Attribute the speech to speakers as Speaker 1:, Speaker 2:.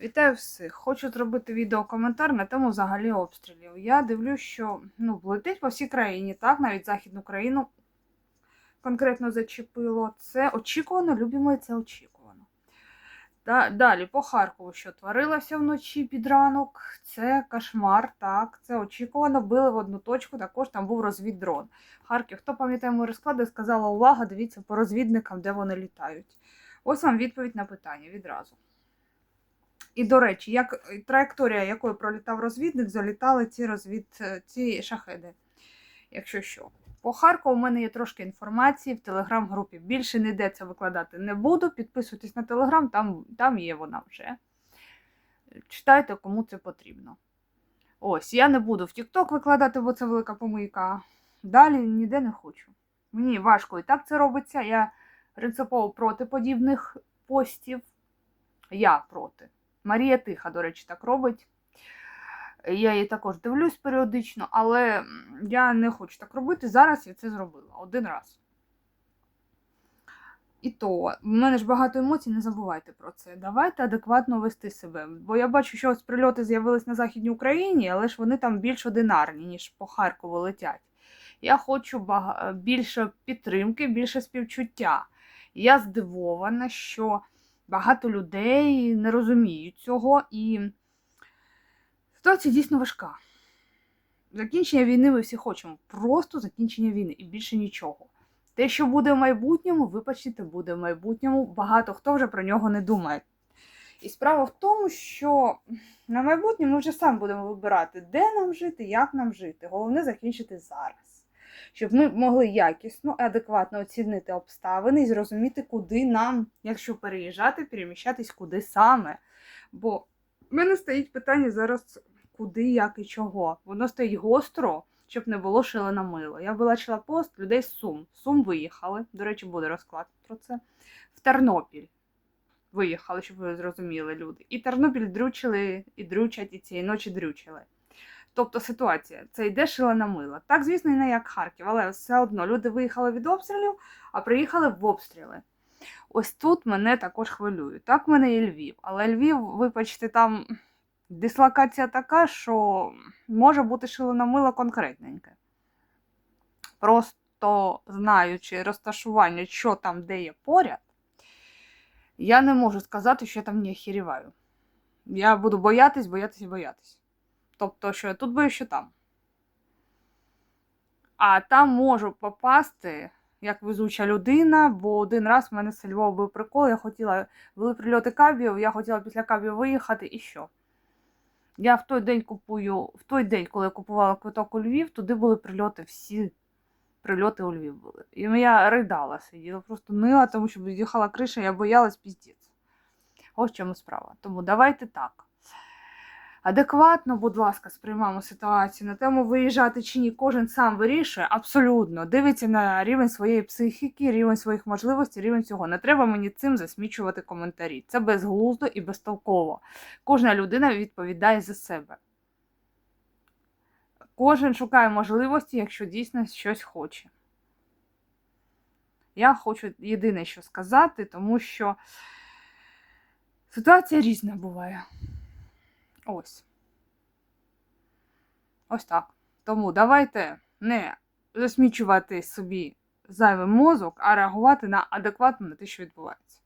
Speaker 1: Вітаю всіх! Хочу зробити відеокоментар на тему взагалі обстрілів. Я дивлюсь, що ну, летить по всій країні, так, навіть Західну країну конкретно зачепило. Це очікувано, любимо, і це очікувано. Да, далі, по Харкову, що творилося вночі під ранок, це кошмар, так, це очікувано. Били в одну точку, також там був розвіддрон. Харків, хто пам'ятає мої розклади, сказала увага, дивіться по розвідникам, де вони літають. Ось вам відповідь на питання відразу. І, до речі, як траєкторія, якою пролітав розвідник, залітали ці розвід ці шахеди. Якщо що. По Харкову у мене є трошки інформації в телеграм-групі. Більше ніде це викладати не буду. Підписуйтесь на телеграм, там, там є вона вже. Читайте, кому це потрібно. Ось, я не буду в TikTok викладати, бо це велика помийка. Далі ніде не хочу. Мені важко і так це робиться. Я принципово проти подібних постів. Я проти. Марія Тиха, до речі, так робить. Я її також дивлюсь періодично, але я не хочу так робити. Зараз я це зробила один раз. І то, в мене ж багато емоцій, не забувайте про це. Давайте адекватно вести себе. Бо я бачу, що ось прильоти з'явились на Західній Україні, але ж вони там більш одинарні, ніж по Харкову летять. Я хочу бага... більше підтримки, більше співчуття. Я здивована, що багато людей не розуміють цього, і ситуація дійсно важка. Закінчення війни ми всі хочемо. Просто закінчення війни і більше нічого. Те, що буде в майбутньому, вибачте, буде в майбутньому. Багато хто вже про нього не думає. І справа в тому, що на майбутнє ми вже сам будемо вибирати, де нам жити, як нам жити. Головне закінчити зараз. Щоб ми могли якісно, і адекватно оцінити обставини і зрозуміти, куди нам, якщо переїжджати, переміщатись куди саме. Бо в мене стоїть питання зараз, куди, як і чого. Воно стоїть гостро, щоб не було шила на мило. Я бачила пост людей з Сум. Сум виїхали. До речі, буде розклад про це. В Тернопіль виїхали, щоб ви зрозуміли люди. І Тернопіль дрючили, і дрючать, і цієї ночі дрючили. Тобто ситуація, це йде шила на мило. Так, звісно, і не як Харків, але все одно люди виїхали від обстрілів, а приїхали в обстріли. Ось тут мене також хвилює. Так, в мене є Львів, але Львів, вибачте, там дислокація така, що може бути шило на мило конкретненьке. Просто знаючи розташування, що там де є поряд, я не можу сказати, що я там не охеріваю. Я буду боятись, боятись і боятись. Тобто, що я тут боюсь, що там. А там можу попасти як везуча людина, бо один раз в мене з Львова був прикол, я хотіла, були прильоти кабів, я хотіла після кабів виїхати і що? Я в той день купую, в той день, коли я купувала квиток у Львів, туди були прильоти, всі прильоти у Львів були. І я ридала, сиділа, просто нила, тому що від'їхала криша, я боялась піздець. Ось в чому справа. Тому давайте так. Адекватно, будь ласка, сприймаємо ситуацію на тему виїжджати чи ні, кожен сам вирішує абсолютно. Дивиться на рівень своєї психіки, рівень своїх можливостей, рівень цього. Не треба мені цим засмічувати коментарі. Це безглуздо і безтолково. Кожна людина відповідає за себе. Кожен шукає можливості, якщо дійсно щось хоче. Я хочу єдине, що сказати, тому що ситуація різна буває. Ось. Ось так. Тому давайте не засмічувати собі зайвий мозок, а реагувати на адекватно на те, що відбувається.